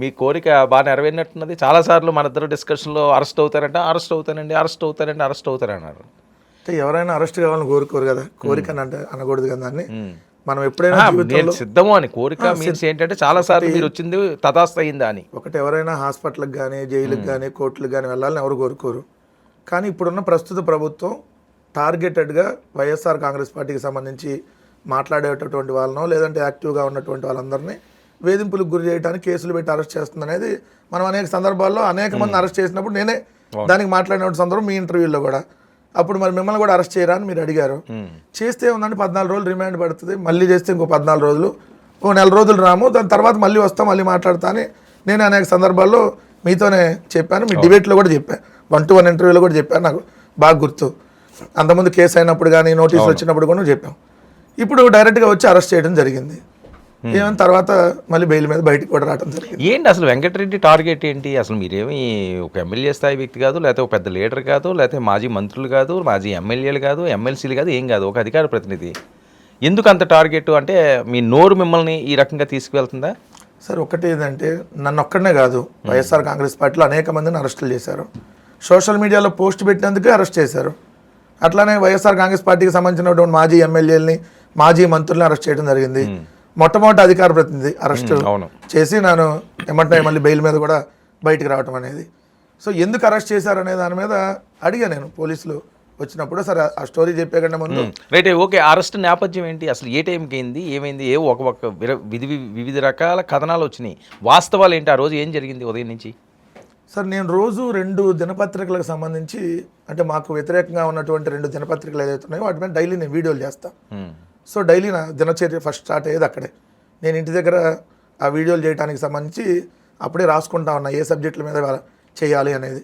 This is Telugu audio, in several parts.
మీ కోరిక బాగా నెరవేరినట్టున్నది. చాలాసార్లు మన ఇద్దరు డిస్కషన్లో అరెస్ట్ అవుతారంటే అరెస్ట్ అవుతానండి అరెస్ట్ అవుతారండి అరెస్ట్ అవుతారన్నారు అంటే ఎవరైనా అరెస్ట్ కావాలని కోరుకోరు కదా. కోరిక అంటే అనకూడదు కదా దాన్ని. మనం ఎప్పుడైనా నేను సిద్ధము అని? కోరిక మీన్స్ ఏంటంటే చాలాసార్లు మీరు వచ్చింది తదాస్త అయిందా అని. ఒకటి ఎవరైనా హాస్పిటల్కి కానీ జైలుకి కానీ కోర్టులకు కానీ వెళ్ళాలని ఎవరు కోరుకోరు. కానీ ఇప్పుడున్న ప్రస్తుత ప్రభుత్వం టార్గెటెడ్గా వైఎస్ఆర్ కాంగ్రెస్ పార్టీకి సంబంధించి మాట్లాడేటటువంటి వాళ్ళనో లేదంటే యాక్టివ్గా ఉన్నటువంటి వాళ్ళందరినీ వేధింపులకు గురి చేయడానికి కేసులు పెట్టి అరెస్ట్ చేస్తుంది అనేది మనం అనేక సందర్భాల్లో అనేక మంది అరెస్ట్ చేసినప్పుడు నేనే దానికి మాట్లాడిన సందర్భం మీ ఇంటర్వ్యూలో కూడా. అప్పుడు మరి మిమ్మల్ని కూడా అరెస్ట్ చేయరా అని మీరు అడిగారు. చేస్తే ఉందండి పద్నాలుగు రోజులు రిమాండ్ పడుతుంది. మళ్ళీ చేస్తే ఇంకో పద్నాలుగు రోజులు. ఓ నెల రోజులు రాము. దాని తర్వాత మళ్ళీ వస్తాం మళ్ళీ మాట్లాడతా అని నేను అనేక సందర్భాల్లో మీతోనే చెప్పాను. మీ డిబేట్లో కూడా చెప్పాను వన్ టు వన్ ఇంటర్వ్యూలో కూడా చెప్పాను నాకు. బాగా గుర్తు. అంతకుముందు కేసు అయినప్పుడు కానీ నోటీసులు వచ్చినప్పుడు కూడా చెప్పాం. ఇప్పుడు డైరెక్ట్గా వచ్చి అరెస్ట్ చేయడం జరిగింది. ఏమైనా తర్వాత మళ్ళీ బెయిల్ మీద బయటికి కూడా రావడం జరిగింది. ఏంటి అసలు వెంకటరెడ్డి టార్గెట్ ఏంటి? అసలు మీరేమి ఒక ఎమ్మెల్యే స్థాయి వ్యక్తి కాదు లేకపోతే ఒక పెద్ద లీడర్ కాదు లేకపోతే మాజీ మంత్రులు కాదు మాజీ ఎమ్మెల్యేలు కాదు ఎమ్మెల్సీలు కాదు ఏం కాదు ఒక అధికార ప్రతినిధి. ఎందుకు అంత టార్గెట్ అంటే మీ నోరు మిమ్మల్ని ఈ రకంగా తీసుకువెళ్తుందా? సార్ ఒకటి ఏంటంటే నన్ను ఒక్కడనే కాదు వైఎస్ఆర్ కాంగ్రెస్ పార్టీలో అనేక మందిని అరెస్టులు చేశారు. సోషల్ మీడియాలో పోస్ట్ పెట్టినందుకే అరెస్ట్ చేశారు. అట్లానే వైఎస్ఆర్ కాంగ్రెస్ పార్టీకి సంబంధించినటువంటి మాజీ ఎమ్మెల్యేలని మాజీ మంత్రుల్ని అరెస్ట్ చేయడం జరిగింది. మొట్టమొదటి అధికార ప్రతినిధి అరెస్ట్ చేసి నేను ఏమంటే మళ్ళీ బెయిల్ మీద కూడా బయటికి రావటం అనేది. సో ఎందుకు అరెస్ట్ చేశారనే దాని మీద అడిగా నేను పోలీసులు వచ్చినప్పుడు. సరే ఆ స్టోరీ చెప్పే కంటే ముందు రైట్ ఓకే అరెస్ట్ నేపథ్యం ఏంటి? అసలు ఏ టైంకి అయింది? ఏమైంది? ఏ ఒక ఒక విధి వివిధ రకాల కథనాలు వచ్చినాయి. వాస్తవాలు ఏంటి? ఆ రోజు ఏం జరిగింది ఉదయం నుంచి? సార్ నేను రోజు రెండు దినపత్రికలకు సంబంధించి అంటే మాకు వ్యతిరేకంగా ఉన్నటువంటి రెండు దినపత్రికలు ఏదైతే ఉన్నాయో వాటి మీద డైలీ నేను వీడియోలు చేస్తాను సో డైలీ నా దినచర్య ఫస్ట్ స్టార్ట్ అయ్యేది అక్కడే. నేను ఇంటి దగ్గర ఆ వీడియోలు చేయడానికి సంబంధించి అప్పుడే రాసుకుంటా ఉన్నా ఏ సబ్జెక్టుల మీద వాళ్ళ- చేయాలి అనేది.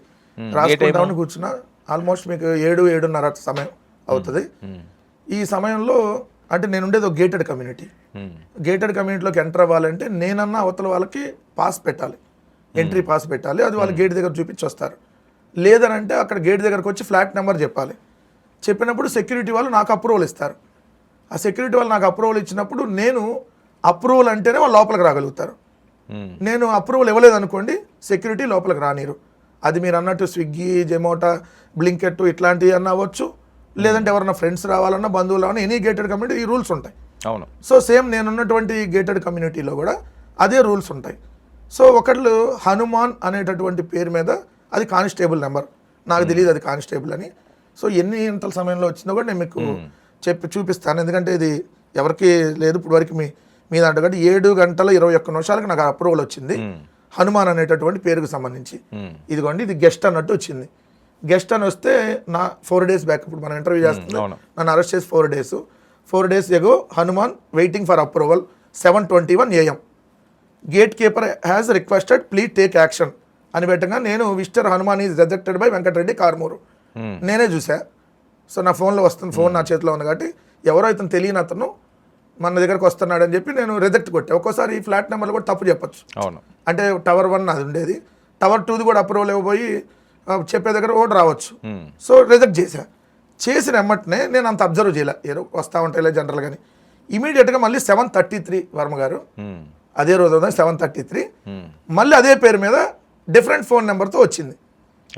రాసుకుంటామని కూర్చున్నా. ఆల్మోస్ట్ మీకు ఏడు ఏడున్నర సమయం అవుతుంది. ఉమ్, ఈ సమయంలో అంటే నేను ఉండేది ఒక గేటెడ్ కమ్యూనిటీ గేటెడ్ కమ్యూనిటీలోకి ఎంటర్ అవ్వాలంటే నేనన్నా అవతల వాళ్ళకి పాస్ పెట్టాలి. ఎంట్రీ పాస్ పెట్టాలి. అది వాళ్ళు గేట్ దగ్గర చూపించి వస్తారు లేదనంటే అక్కడ గేట్ దగ్గరకు వచ్చి ఫ్లాట్ నెంబర్ చెప్పాలి. చెప్పినప్పుడు సెక్యూరిటీ వాళ్ళు నాకు అప్రూవల్ ఇస్తారు. ఆ సెక్యూరిటీ వాళ్ళు నాకు అప్రూవల్ ఇచ్చినప్పుడు నేను అప్రూవల్ అంటేనే వాళ్ళు లోపలికి రాగలుగుతారు. నేను అప్రూవల్ ఇవ్వలేదు అనుకోండి సెక్యూరిటీ లోపలికి రానిరు. అది మీరు అన్నట్టు స్విగ్గీ జెమోటా బ్లింకెట్ ఇట్లాంటివి అన్న అవ్వచ్చు. లేదంటే ఎవరైనా ఫ్రెండ్స్ రావాలన్నా బంధువులు రావాలన్నా ఎనీ గేటెడ్ కమ్యూనిటీ ఈ రూల్స్ ఉంటాయి. అవును. సో సేమ్ నేనున్నటువంటి గేటెడ్ కమ్యూనిటీలో కూడా అదే రూల్స్ ఉంటాయి. సో ఒకళ్ళు హనుమాన్ అనేటటువంటి పేరు మీద అది కానిస్టేబుల్ నెంబర్. నాకు తెలియదు అది కానిస్టేబుల్ అని. సో ఎన్ని గంటల సమయంలో వచ్చిందో కూడా నేను మీకు చెప్పి చూపిస్తాను. ఎందుకంటే ఇది ఎవరికి లేదు. ఇప్పుడు వరకు మీ మీ దాంట్లో కాబట్టి ఏడు గంటల ఇరవై ఒక్క నిమిషాలకు నాకు అప్రూవల్ వచ్చింది. హనుమాన్ అనేటటువంటి పేరుకు సంబంధించి. ఇదిగోండి ఇది గెస్ట్ అన్నట్టు వచ్చింది. గెస్ట్ అని వస్తే నా ఫోర్ డేస్ బ్యాక్ ఇప్పుడు మనం ఇంటర్వ్యూ చేస్తుంది. అవును. నన్ను అరెస్ట్ చేసి four days. Four days ago Hanuman waiting for approval seven twenty one AM. Gate keeper has requested please take action అని పెట్టగా నేను visitor Hanuman is rejected by Venkatareddy Karmuru. నేనే చూసా. సో నా ఫోన్లో వస్తుంది ఫోన్ నా చేతిలో ఉంది కాబట్టి ఎవరో ఇతను తెలియని అతను మన దగ్గరకు వస్తున్నాడు అని చెప్పి నేను రిజెక్ట్ కొట్టా. ఒక్కోసారి ఈ ఫ్లాట్ నెంబర్లు కూడా తప్పు చెప్పొచ్చు. అవును. అంటే టవర్ వన్ అది ఉండేది. టవర్ టూది కూడా అప్రూవల్ ఇవ్వబోయి చెప్పే దగ్గర ఓటు రావచ్చు. సో రిజెక్ట్ చేశా. చేసిన ఎమ్మటనే నేను అంత అబ్జర్వ్ చేయలే. ఏదో వస్తూ ఉంటాయిలే జనరల్ కానీ ఇమీడియట్గా మళ్ళీ సెవెన్ థర్టీ త్రీ వర్మ గారు. అదే రోజు సెవెన్ థర్టీ త్రీ. మళ్ళీ అదే పేరు మీద డిఫరెంట్ ఫోన్ నెంబర్తో వచ్చింది.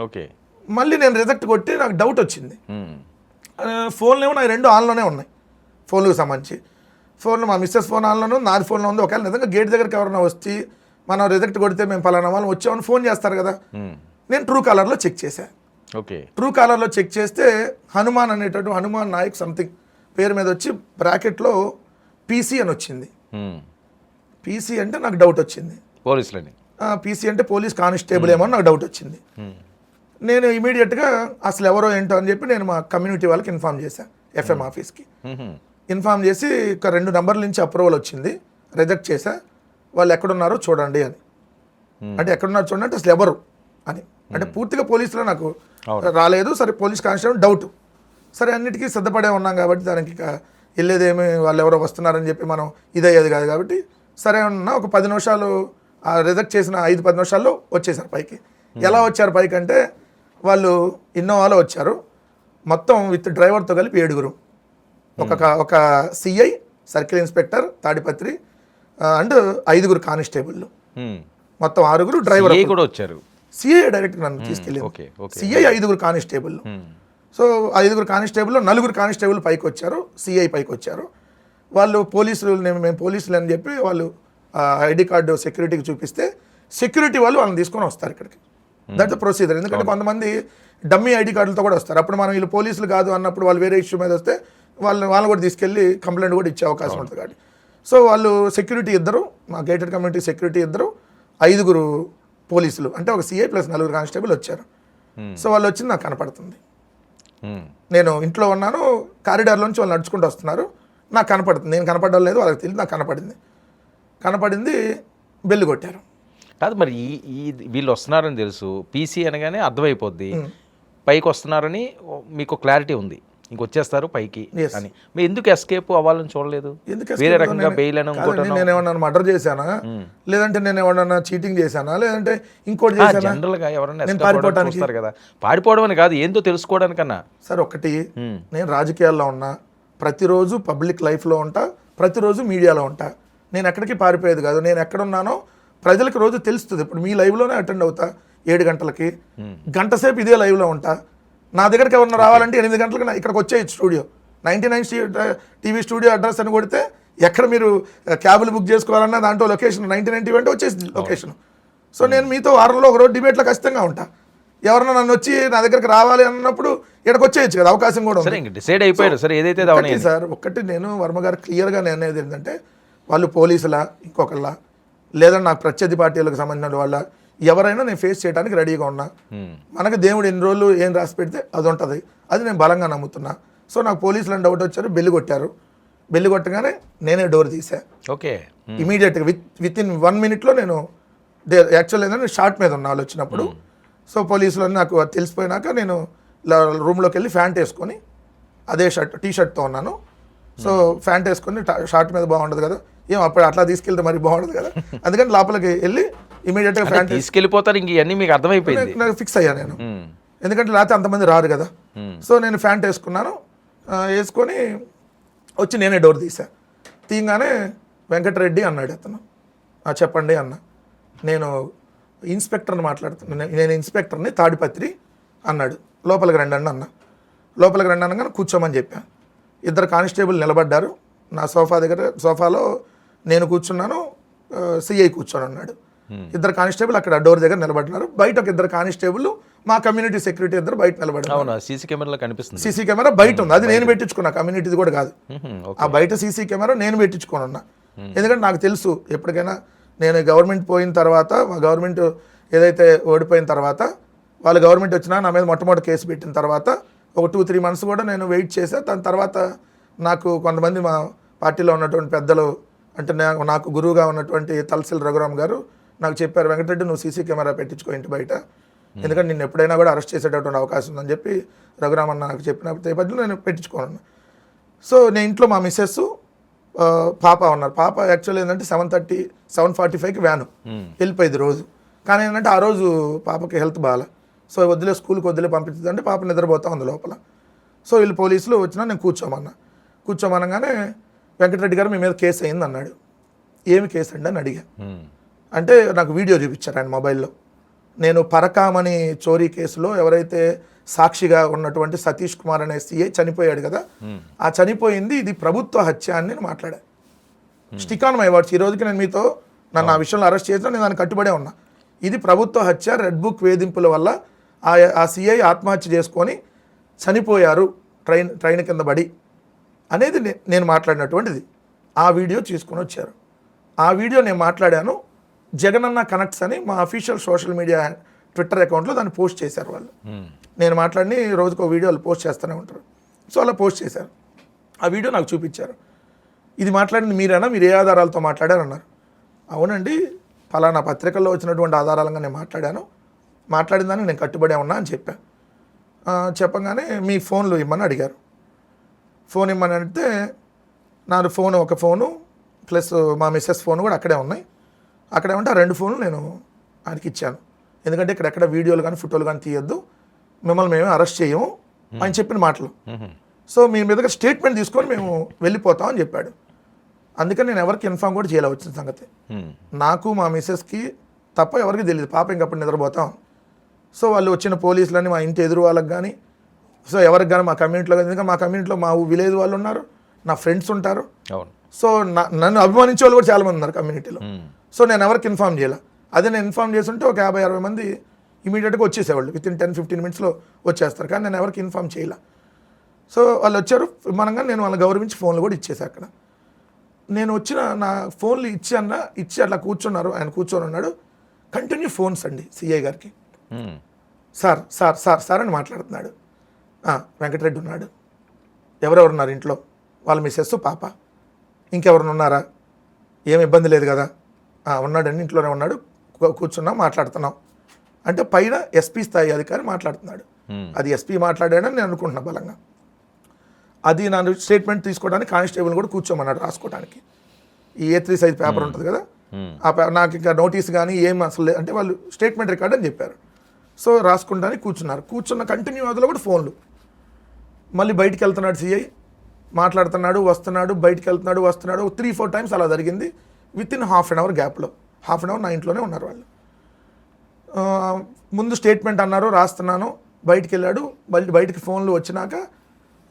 ఓకే. మళ్ళీ నేను రిజెక్ట్ కొట్టి నాకు డౌట్ వచ్చింది. ఫోన్లు ఏమో నా రెండు ఆన్లోనే ఉన్నాయి. ఫోన్లకు సంబంధించి. ఫోన్లో మా మిస్సెస్ ఫోన్ ఆన్లోనే ఉంది నాది ఫోన్లో ఉంది. ఒకవేళ నిజంగా గేట్ దగ్గరికి ఎవరైనా వచ్చి మనం రిజెక్ట్ కొడితే మేము పలానా వాళ్ళు వచ్చామని ఫోన్ చేస్తారు కదా? నేను ట్రూ కాలర్లో చెక్ చేశాను ఓకే. ట్రూ కాలర్లో చెక్ చేస్తే హనుమాన్ అనేటటువంటి హనుమాన్ నాయక్ సంథింగ్ పేరు మీద వచ్చి బ్రాకెట్లో పీసీ అని వచ్చింది. పీసీ అంటే నాకు డౌట్ వచ్చింది. పోలీసులని? పీసీ అంటే పోలీస్ కానిస్టేబుల్ ఏమో నాకు డౌట్ వచ్చింది. నేను ఇమీడియట్గా అసలు ఎవరో ఏంటో అని చెప్పి నేను మా కమ్యూనిటీ వాళ్ళకి ఇన్ఫామ్ చేశాను ఎఫ్ఎం ఆఫీస్కి. ఇన్ఫామ్ చేసి ఒక రెండు నంబర్ల నుంచి అప్రూవల్ వచ్చింది రిజెక్ట్ చేశా. వాళ్ళు ఎక్కడున్నారో చూడండి అని. అంటే ఎక్కడున్నారో చూడండి అంటే అసలు ఎవరు అని. అంటే పూర్తిగా పోలీసులో నాకు. రాలేదు సరే పోలీస్ కానిస్టేబుల్ డౌట్. సరే అన్నిటికీ సిద్ధపడే ఉన్నాం కాబట్టి దానికి ఇక వెళ్ళేదేమి వాళ్ళు ఎవరో వస్తున్నారని చెప్పి మనం ఇదయ్యేది కాదు కాబట్టి సరే ఉన్నా ఒక పది నిమిషాలు రిజెక్ట్ చేసిన ఐదు పది నిమిషాల్లో వచ్చేసారు పైకి. ఎలా వచ్చారు పైకి అంటే వాళ్ళు ఇన్నోవాలో వచ్చారు. మొత్తం విత్ డ్రైవర్తో కలిపి ఏడుగురు. ఒక ఒక CI circle inspector Tadipatri and ఐదుగురు కానిస్టేబుల్ మొత్తం ఆరుగురు డ్రైవర్ కూడా వచ్చారు. సిఐ డైరెక్ట్ నన్ను తీసుకెళ్ళింది. ఓకే సిఐ ఐదుగురు కానిస్టేబుల్ సో ఐదుగురు కానిస్టేబుల్ నలుగురు కానిస్టేబుల్ పైకి వచ్చారు. సిఐ పైకి వచ్చారు. వాళ్ళు పోలీసులు మేము పోలీసులు అని చెప్పి వాళ్ళు ఐడి కార్డు సెక్యూరిటీకి చూపిస్తే సెక్యూరిటీ వాళ్ళు వాళ్ళని తీసుకొని వస్తారు ఇక్కడికి. దట్ ద ప్రొసీజర్ ఎందుకంటే కొంతమంది డమ్మీ ఐడి కార్డులతో కూడా వస్తారు. అప్పుడు మనం వీళ్ళు పోలీసులు కాదు అన్నప్పుడు వాళ్ళు వేరే ఇష్యూ మీద వస్తే వాళ్ళని వాళ్ళని కూడా తీసుకెళ్ళి కంప్లైంట్ కూడా ఇచ్చే అవకాశం ఉంటుంది కాబట్టి. సో వాళ్ళు సెక్యూరిటీ ఇద్దరు మా గేటెడ్ కమ్యూనిటీ సెక్యూరిటీ ఇద్దరు ఐదుగురు పోలీసులు. అంటే ఒక సిఐ ప్లస్ నలుగురు కానిస్టేబుల్ వచ్చారు. సో వాళ్ళు వచ్చింది నాకు కనపడుతుంది. ఉమ్. నేను ఇంట్లో ఉన్నాను కారిడార్లోంచి వాళ్ళు నడుచుకుంటూ వస్తున్నారు. నాకు కనపడుతుంది. నేను కనపడడం లేదు వాళ్ళకి తెలియదు నాకు కనపడింది. కనపడింది బెల్లు కొట్టారు. కాదు మరి ఈ ఈ వీళ్ళు వస్తున్నారని తెలుసు. పీసీ అనగానే అర్థమైపోద్ది. పైకి వస్తున్నారని మీకు క్లారిటీ ఉంది. ఇంకొచ్చేస్తారు పైకి. అని. మీరు ఎందుకు ఎస్కేప్ అవ్వాలని చూడలేదు? వేరే రకంగా? బెయిల్ అని నేను ఏమన్నా మర్డర్ చేశానా? లేదంటే నేను ఏమన్నా చీటింగ్ చేశానా? లేదంటే ఇంకోటి చేశానా? జనరల్గా ఎవరైనా చూస్తారు కదా. పారిపోవడం అని కాదు ఏందో తెలుసుకోవడానికన్నా. సార్ ఒకటి. నేను రాజకీయాల్లో ఉన్నా ప్రతిరోజు పబ్లిక్ లైఫ్లో ఉంటా ప్రతిరోజు మీడియాలో ఉంటా. నేను ఎక్కడికి పారిపోయేది కాదు. నేను ఎక్కడున్నానో ప్రజలకు రోజు తెలుస్తుంది. ఇప్పుడు మీ లైవ్లోనే అటెండ్ అవుతా ఏడు గంటలకి. గంట సేపు ఇదే లైవ్లో ఉంటా. నా దగ్గరికి ఎవరన్నా రావాలంటే ఎనిమిది గంటలకు నా- ఇక్కడికి వచ్చేయచ్చు studio. Ninety nine TV studio address అని కొడితే ఎక్కడ మీరు క్యాబులు బుక్ చేసుకోవాలన్నా దాంట్లో లొకేషన్ నైంటీ నైన్ టీవీ అంటే వచ్చేసింది లొకేషన్. సో నేను మీతో వారంలో ఒక రోజు డిబేట్లో ఖచ్చితంగా ఉంటా. ఎవరన్నా నన్ను వచ్చి నా దగ్గరికి రావాలి అన్నప్పుడు ఇక్కడికి వచ్చేయచ్చు కదా అవకాశం కూడా ఉంది. సరే ఇంక డిసైడ్ అయిపోయాడు సరే ఏదైతే ఒకటి సార్ ఒక్కటి నేను వర్మ గారు క్లియర్గా నేను అనేది ఏంటంటే వాళ్ళు పోలీసులా ఇంకొకళ్ళ లేదా నాకు ప్రత్యర్థి పార్టీలకు సంబంధించిన వాళ్ళ ఎవరైనా నేను ఫేస్ చేయడానికి రెడీగా ఉన్నా. ఉమ్. మనకు దేవుడు ఎన్ని రోజులు ఏం రాసి పెడితే అది ఉంటుంది. అది నేను బలంగా నమ్ముతున్నా. సో నాకు పోలీసులు డౌట్ వచ్చారు బెల్లి కొట్టారు. బెల్లి కొట్టగానే నేనే డోర్ తీసా ఓకే. ఇమీడియట్గా విత్ విత్ ఇన్ వన్ మినిట్లో నేను యాక్చువల్ ఏంటంటే షార్ట్ మీద ఉన్నా వాళ్ళు వచ్చినప్పుడు సో పోలీసులు నాకు తెలిసిపోయినాక నేను రూమ్లోకి వెళ్ళి ఫ్యాంట్ వేసుకొని అదే షర్ట్ టీ షర్ట్తో ఉన్నాను. సో ఫ్యాంట్ వేసుకొని షార్ట్ మీద బాగుండదు కదా. ఏం అప్పుడు అట్లా తీసుకెళ్తే మరి బాగుండదు కదా. అందుకని లోపలికి వెళ్ళి ఇమీడియట్గా ఫ్యాంట్ తీసుకెళ్ళిపోతారు ఇంక ఇవన్నీ మీకు అర్థమైపోయింది. నాకు ఫిక్స్ అయ్యా నేను. ఎందుకంటే లేకపోతే అంతమంది రారు కదా. సో నేను ఫ్యాంట్ వేసుకున్నాను. వేసుకొని వచ్చి నేనే డోర్ తీసా. తీయగానే వెంకటరెడ్డి అన్నాడు అతను. "ఆ, చెప్పండి అన్న. నేను ఇన్స్పెక్టర్ని మాట్లాడుతున్నాను నేను ఇన్స్పెక్టర్ని తాడిపత్రి అన్నాడు. లోపలికి రండి అన్న. లోపలికి రండి అనగానే కూర్చోమని చెప్పా. ఇద్దరు కానిస్టేబుల్ నిలబడ్డారు. నా సోఫా దగ్గర సోఫాలో నేను కూర్చున్నాను సిఐ కూర్చొని ఉన్నాడు. ఇద్దరు కానిస్టేబుల్ అక్కడ డోర్ దగ్గర నిలబడ్డారు. బయట ఒక ఇద్దరు కానిస్టేబుల్ మా కమ్యూనిటీ సెక్యూరిటీ ఇద్దరు బయట నిలబడ్డారు. అవునా? సీసీ కెమెరాలో కనిపిస్తుంది. సీసీ కెమెరా బయట ఉంది. అది నేను పెట్టించుకున్నా కమ్యూనిటీది కూడా కాదు. ఉహుం, ఓకే ఆ బయట సీసీ కెమెరా నేను పెట్టించుకొని ఉన్నా. ఎందుకంటే నాకు తెలుసు ఎప్పటికైనా నేను గవర్నమెంట్ పోయిన తర్వాత మా గవర్నమెంట్ ఏదైతే ఓడిపోయిన తర్వాత వాళ్ళ గవర్నమెంట్ వచ్చినా నా మీద మొట్టమొదటి కేసు పెట్టిన తర్వాత ఒక టూ త్రీ మంత్స్ కూడా నేను వెయిట్ చేసా దాని తర్వాత నాకు కొంతమంది మా పార్టీలో ఉన్నటువంటి పెద్దలు అంటే నాకు గురువుగా ఉన్నటువంటి తలసిల్ రఘురామ్ గారు నాకు చెప్పారు వెంకటరెడ్డి నువ్వు సీసీ కెమెరా పెట్టించుకో ఇంటి బయట. ఎందుకంటే నిన్ను ఎప్పుడైనా కూడా అరెస్ట్ చేసేటటువంటి అవకాశం ఉందని చెప్పి రఘురామ్ అన్న నాకు చెప్పిన నేపథ్యంలో నేను పెట్టించుకోను సో నేను ఇంట్లో మా మిస్సెస్ పాప ఉన్నారు. పాప యాక్చువల్ ఏంటంటే సెవెన్ థర్టీ సెవెన్ ఫార్టీ ఫైవ్కి వ్యాను. వెళ్ళిపోయింది రోజు. కానీ ఏంటంటే ఆ రోజు పాపకి హెల్త్ బాగాలే సో వదిలే స్కూల్కి వదిలే పంపించిందంటే పాప నిద్రపోతా ఉంది లోపల. సో వీళ్ళు పోలీసులు వచ్చినా నేను కూర్చోమన్నా. కూర్చోమనగానే వెంకటరెడ్డి గారు మీ మీద కేసు అయింది అన్నాడు. ఏమి కేసు అండి అని అడిగా. అంటే నాకు వీడియో చూపించారు ఆయన మొబైల్లో. నేను పరకామణి చోరీ కేసులో ఎవరైతే సాక్షిగా ఉన్నటువంటి సతీష్ కుమార్ అనే సీఐ చనిపోయాడు కదా ఆ చనిపోయింది ఇది ప్రభుత్వ హత్య అని నేను మాట్లాడా. స్టిక్ ఆన్ మై వర్డ్స్ ఈ రోజుకి నేను మీతో నన్ను ఆ విషయంలో అరెస్ట్ చేసినా నేను దానికి కట్టుబడే ఉన్నా. ఇది ప్రభుత్వ హత్య రెడ్ బుక్ వేధింపుల వల్ల ఆ ఆ సిఐ ఆత్మహత్య చేసుకొని చనిపోయారు ట్రైన్ ట్రైన్ కింద పడి అనేది నేను మాట్లాడినటువంటిది. ఆ వీడియో తీసుకొని వచ్చారు. ఆ వీడియో నేను మాట్లాడాను. జగనన్న కనెక్ట్స్ అని మా అఫీషియల్ సోషల్ మీడియా ట్విట్టర్ అకౌంట్లో దాన్ని పోస్ట్ చేశారు వాళ్ళు. నేను మాట్లాడి రోజుకు ఒక వీడియో వాళ్ళు పోస్ట్ చేస్తూనే ఉంటారు. సో అలా పోస్ట్ చేశారు. ఆ వీడియో నాకు చూపించారు. ఇది మాట్లాడింది మీరేనా? మీరు ఏ ఆధారాలతో మాట్లాడారన్నారు? అవునండి. ఫలానా పత్రికల్లో వచ్చినటువంటి ఆధారాలంగా నేను మాట్లాడాను. మాట్లాడిన దానికి నేను కట్టుబడే ఉన్నా అని చెప్పాను ఆ, చెప్పగానే మీ ఫోన్లు ఇమ్మని అడిగారు. ఫోన్ ఇమ్మని అడిగితే నాది ఫోన్ ఒక ఫోను ప్లస్ మా మిస్సెస్ ఫోన్ కూడా అక్కడే ఉన్నాయి. అక్కడే ఉంటే ఆ రెండు ఫోన్లు నేను ఆయనకి ఇచ్చాను. ఎందుకంటే ఇక్కడ ఎక్కడ వీడియోలు కానీ ఫోటోలు కానీ తీయొద్దు. మిమ్మల్ని మేమే అరెస్ట్ చేయము ఆయన చెప్పిన మాటలు. సో మీ మీదగా స్టేట్మెంట్ తీసుకొని మేము వెళ్ళిపోతాం అని చెప్పాడు. అందుకని నేను ఎవరికి ఇన్ఫామ్ కూడా చేయాలి వచ్చిన సంగతి. నాకు మా మిస్సెస్కి తప్ప ఎవరికి తెలియదు. పాప ఇంకప్పుడు నిద్రపోతాం. సో వాళ్ళు వచ్చిన పోలీసులని మా ఇంటి ఎదురు వాళ్ళకి కానీ సో ఎవరికి కానీ మా కమ్యూనిటీలో కానీ ఎందుకంటే మా కమ్యూనిటీలో మా విలేజ్ వాళ్ళు ఉన్నారు నా ఫ్రెండ్స్ ఉంటారు. అవును. సో నన్ను అభిమానించే వాళ్ళు కూడా చాలామంది ఉన్నారు కమ్యూనిటీలో. సో నేను ఎవరికి ఇన్ఫామ్ చేయాల. అదే నేను ఇన్ఫామ్ చేస్తుంటే ఒక యాభై అరవై మంది ఇమీడియట్గా వచ్చేసేవాళ్ళు. విత్ ఇన్ టెన్ ఫిఫ్టీన్ మినిట్స్లో వచ్చేస్తారు. కానీ నేను ఎవరికి ఇన్ఫామ్ చేయాల. సో వాళ్ళు వచ్చారు విమానంగా నేను వాళ్ళని గౌరవించి ఫోన్లు కూడా ఇచ్చేసా అక్కడ. నేను వచ్చిన నా ఫోన్లు ఇచ్చి అన్న ఇచ్చి అట్లా కూర్చున్నారు. ఆయన కూర్చొని ఉన్నాడు. కంటిన్యూ ఫోన్స్ అండి సిఐ గారికి. సార్ సార్ సార్ సార్ అని మాట్లాడుతున్నాడు. "ఆ, వెంకటరెడ్డి ఉన్నాడు. ఎవరెవరు ఉన్నారు ఇంట్లో? వాళ్ళ మిస్సెస్ పాప. ఇంకెవరైనా ఉన్నారా? ఏం ఇబ్బంది లేదు కదా? "ఆ, ఉన్నాడండి ఇంట్లోనే ఉన్నాడు. కూర్చున్నాం మాట్లాడుతున్నాం. అంటే పైన ఎస్పీ స్థాయి అధికారి మాట్లాడుతున్నాడు. అది ఎస్పీ మాట్లాడాడని నేను అనుకుంటున్నా బలంగా. అది నన్ను స్టేట్మెంట్ తీసుకోవడానికి కానిస్టేబుల్ కూడా కూర్చోమన్నాడు రాసుకోవడానికి. ఈ ఏ త్రీ సైజ్ పేపర్ ఉంటుంది కదా. ఆ నాకు ఇంకా నోటీస్ కానీ ఏం అసలు అంటే వాళ్ళు స్టేట్మెంట్ రికార్డ్ అని చెప్పారు. సో రాసుకుంటానికి కూర్చున్నారు. కూర్చున్న కంటిన్యూ అదిలో కూడా ఫోన్లు. మళ్ళీ బయటికి వెళ్తున్నాడు సిఐ మాట్లాడుతున్నాడు వస్తున్నాడు బయటికి వెళ్తున్నాడు వస్తున్నాడు. త్రీ ఫోర్ టైమ్స్ అలా జరిగింది. Within half an hour గ్యాప్లో హాఫ్ అన్ అవర్ నా ఇంట్లోనే ఉన్నారు వాళ్ళు. ముందు స్టేట్మెంట్ అన్నారు రాస్తున్నాను. బయటికి వెళ్ళాడు. మళ్ళీ బయటికి ఫోన్లు వచ్చినాక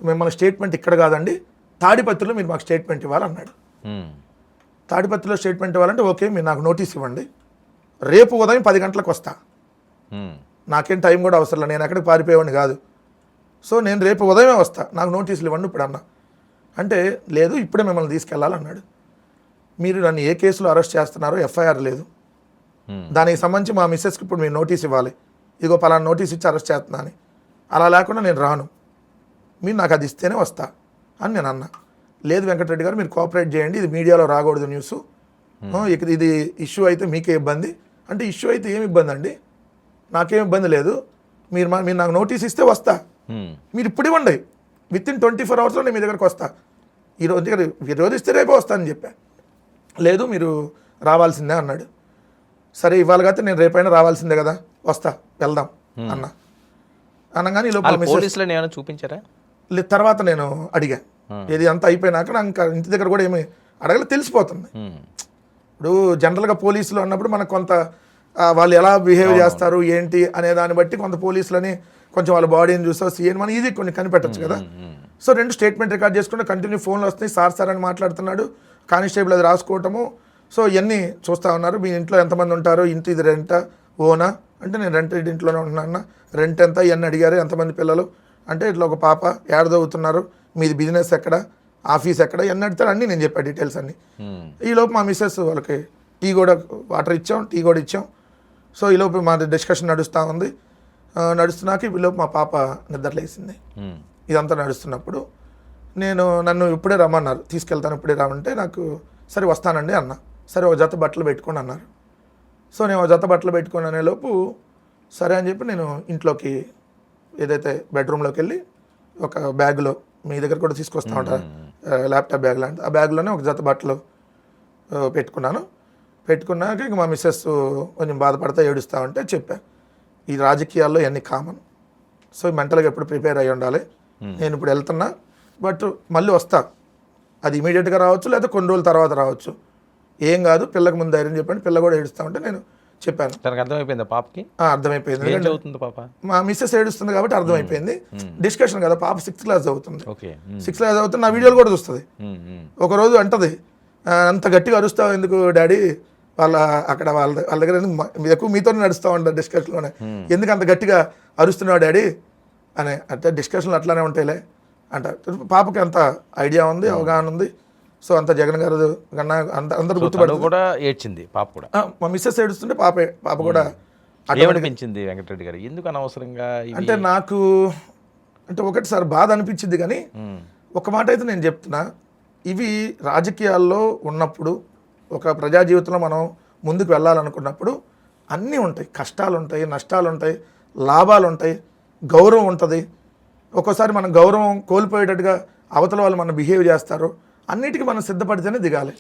మిమ్మల్ని స్టేట్మెంట్ ఇక్కడ కాదండి. తాడిపత్రిలో మీరు మాకు స్టేట్మెంట్ ఇవ్వాలన్నాడు. తాడిపత్రిలో స్టేట్మెంట్ ఇవ్వాలంటే ఓకే మీరు నాకు నోటీస్ ఇవ్వండి. రేపు ఉదయం పది గంటలకు వస్తా. నాకేం టైం కూడా అవసరం లేదు నేను ఎక్కడికి పారిపోయేవాడిని కాదు. సో నేను రేపు ఉదయమే వస్తా నాకు నోటీసులు ఇవ్వండి ఇప్పుడు అన్న. అంటే లేదు ఇప్పుడే మిమ్మల్ని తీసుకెళ్ళాలన్నాడు. మీరు నన్ను ఏ కేసులో అరెస్ట్ చేస్తున్నారో ఎఫ్ఐఆర్ లేదు. దానికి సంబంధించి మా మిస్సెస్కి ఇప్పుడు మీరు నోటీస్ ఇవ్వాలి. ఇదిగో పలానా నోటీస్ ఇచ్చి అరెస్ట్ చేస్తున్నా అని. అలా లేకుండా నేను రాను. మీరు నాకు అది ఇస్తేనే వస్తా అని నేను అన్నా. లేదు వెంకటరెడ్డి గారు మీరు కోఆపరేట్ చేయండి ఇది మీడియాలో రాకూడదు న్యూస్. ఇక ఇది ఇష్యూ అయితే మీకే ఇబ్బంది. అంటే ఇష్యూ అయితే ఏమి ఇబ్బంది అండి? నాకేం ఇబ్బంది లేదు. మీరు మా మీరు నాకు నోటీస్ ఇస్తే వస్తా. మీరు ఇప్పుడు ఇవ్వండి. విత్ ఇన్ ట్వంటీ ఫోర్ అవర్స్లో నేను మీ దగ్గరకు వస్తా. ఈ రోజు దగ్గర ఈ రోజు ఇస్తే రేపే వస్తానని చెప్పా. లేదు మీరు రావాల్సిందే అన్నాడు. సరే ఇవాళ కాకపోతే నేను రేపైనా రావాల్సిందే కదా. వస్తా వెళ్దాం అన్న. అనగానే పోలీసులను చూపించారా? తర్వాత నేను అడిగా. ఇది అంతా అయిపోయినాక నాకు ఇంటి దగ్గర కూడా ఏమి అడగలే తెలిసిపోతుంది. ఇప్పుడు జనరల్గా పోలీసులు అన్నప్పుడు మనకు కొంత వాళ్ళు ఎలా బిహేవ్ చేస్తారు ఏంటి అనే దాన్ని బట్టి కొంత పోలీసులని కొంచెం వాళ్ళ బాడీని చూసా సీఎన్ మనం ఈజీ కొన్ని కనిపెట్టచ్చు కదా. సో రెండు స్టేట్మెంట్ రికార్డ్ చేసుకుంటే కంటిన్యూ ఫోన్లు వస్తున్నాయి. సార్ సార్ అని మాట్లాడుతున్నాడు. కానిస్టేబుల్ అది రాసుకోవటము. సో ఇవన్నీ చూస్తూ ఉన్నారు. మీ ఇంట్లో ఎంతమంది ఉంటారు? ఇంటి ఇది రెంటా ఓనా? అంటే నేను రెంట్ ఇంట్లోనే ఉంటున్నా రెంట్ ఎంత? ఇవన్నీ అడిగారు. ఎంతమంది పిల్లలు? అంటే ఇట్లా ఒక పాప ఏడ చదువుతున్నారు మీది బిజినెస్ ఎక్కడ? ఆఫీస్ ఎక్కడ? ఇవన్నీ అడిగితే అన్నీ నేను చెప్పాను డీటెయిల్స్ అన్నీ. ఈలోపు మా మిస్సెస్ వాళ్ళకి టీ కూడా వాటర్ ఇచ్చాం టీ కూడా ఇచ్చాం. సో ఈలోపు మా డిస్కషన్ నడుస్తూ ఉంది. నడుస్తున్నాక ఈలోపు మా పాప నిద్రలేసింది. ఇదంతా నడుస్తున్నప్పుడు నేను నన్ను ఇప్పుడే రమ్మన్నారు. తీసుకెళ్తాను ఇప్పుడే రమ్మంటే నాకు సరే వస్తానండి అన్న. సరే ఒక జత బట్టలు పెట్టుకోండి అన్నారు. సో నేను ఒక జత బట్టలు పెట్టుకుని అనే లోపు సరే అని చెప్పి నేను ఇంట్లోకి ఏదైతే బెడ్రూమ్లోకి వెళ్ళి ఒక బ్యాగ్లో మీ దగ్గర కూడా తీసుకొస్తా ఉంటారు ల్యాప్టాప్ బ్యాగ్ లాంటి ఆ బ్యాగ్లోనే ఒక జత బట్టలు పెట్టుకున్నాను. పెట్టుకున్నాక ఇంక మా మిస్సెస్ కొంచెం బాధపడతా ఏడుస్తా ఉంటే చెప్పా. ఈ రాజకీయాల్లో ఇవన్నీ కామన్ సో మెంటల్గా ఎప్పుడు ప్రిపేర్ అయ్యి ఉండాలి. నేను ఇప్పుడు వెళ్తున్నా. బట్ మళ్ళీ వస్తా. అది ఇమీడియట్గా రావచ్చు లేదా కొన్ని రోజుల తర్వాత రావచ్చు. ఏం కాదు పిల్లకి ముందు ధైర్యం చెప్పండి. పిల్ల కూడా ఏడుస్తా ఉంటే నేను చెప్పాను. తనకు అర్థమైపోయిందా పాపకి? "ఆ, అర్థమైపోయింది. చదువుతుంది పాప? మా మిస్సెస్ ఏడుస్తుంది కాబట్టి అర్థమైపోయింది. డిస్కషన్ కదా పాప సిక్స్త్ క్లాస్ చదువుతుంది. సిక్స్త్ క్లాస్ చదువుతుంది నా వీడియోలు కూడా చూస్తుంది. ఒకరోజు అంటది "ఆ, అంత గట్టిగా అరుస్తావు ఎందుకు డాడీ? వాళ్ళ అక్కడ వాళ్ళ వాళ్ళ దగ్గర ఎక్కువ మీతో నడుస్తూ ఉంటారు డిస్కషన్లోనే. ఎందుకు అంత గట్టిగా అరుస్తున్నావు డాడీ? అని అంటే డిస్కషన్లు అట్లానే ఉంటాయిలే అంట. పాపకి అంత ఐడియా ఉంది అవగాహన ఉంది. సో అంత జగన్ గారు కన్నా అంత అందరూ తను గుర్తుపడతారు. కూడా ఏడ్చింది పాప కూడా. మా మిస్సెస్ ఏడుస్తుంటే పాపే పాప కూడా ఏమనిపించింది వెంకటరెడ్డి గారు ఎందుకు అనవసరంగా అంటే నాకు అంటే ఒకటి సార్ బాధ అనిపించింది కానీ. ఒక మాట అయితే నేను చెప్తున్నా. ఇవి రాజకీయాల్లో ఉన్నప్పుడు ఒక ప్రజా జీవితంలో మనం ముందుకు వెళ్ళాలనుకున్నప్పుడు అన్నీ ఉంటాయి. కష్టాలు ఉంటాయి నష్టాలు ఉంటాయి లాభాలు ఉంటాయి గౌరవం ఉంటుంది. ఒక్కోసారి మనం గౌరవం కోల్పోయేటట్టుగా అవతల వాళ్ళు మనం బిహేవ్ చేస్తారు. అన్నిటికీ మనం సిద్ధపడితేనే దిగాలి.